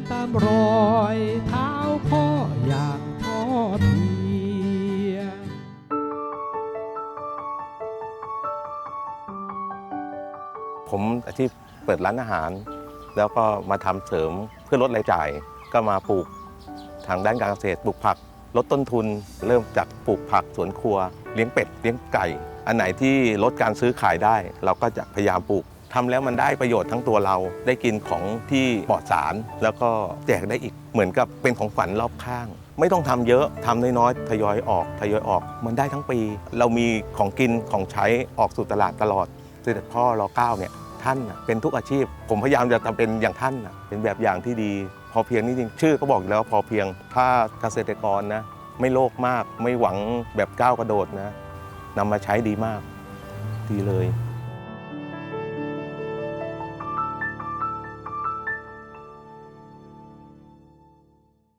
นตามรอยเท้าพ่ออย่างทอดเทียผมอาชีพเปิดร้านอาหาร แล้วก็มาทำเสริมเพื่อลดรายจ่าย ก็มาปลูกทางด้านการเกษตรปลูกผัก ลดต้นทุน เริ่มจากปลูกผักสวนครัว เลี้ยงเป็ดเลี้ยงไก่ อันไหนที่ลดการซื้อขายได้ เราก็จะพยายามปลูก ทำแล้วมันได้ประโยชน์ทั้งตัวเราได้กินของที่ปลอดสาร แล้วก็แจกได้อีกเหมือนกับเป็นของฝันรอบข้าง ไม่ต้องทำเยอะทำน้อยๆทยอยออกทยอยออก มันได้ทั้งปี เรามีของกินของใช้ออกสู่ตลาดตลอดเสด็จพ่อรอเก้าเนี่ยท่านเป็นทุกอาชีพ ผมพยายามจะทำเป็นอย่างท่านเป็นแบบอย่างที่ดี พอเพียงนี่จริงชื่อก็บอกอยู่แล้วพอเพียงถ้าเกษตรกรนะไม่โลภมาก ไม่หวังแบบก้าวกระโดดนะนำมาใช้ดีมาก ดีเลย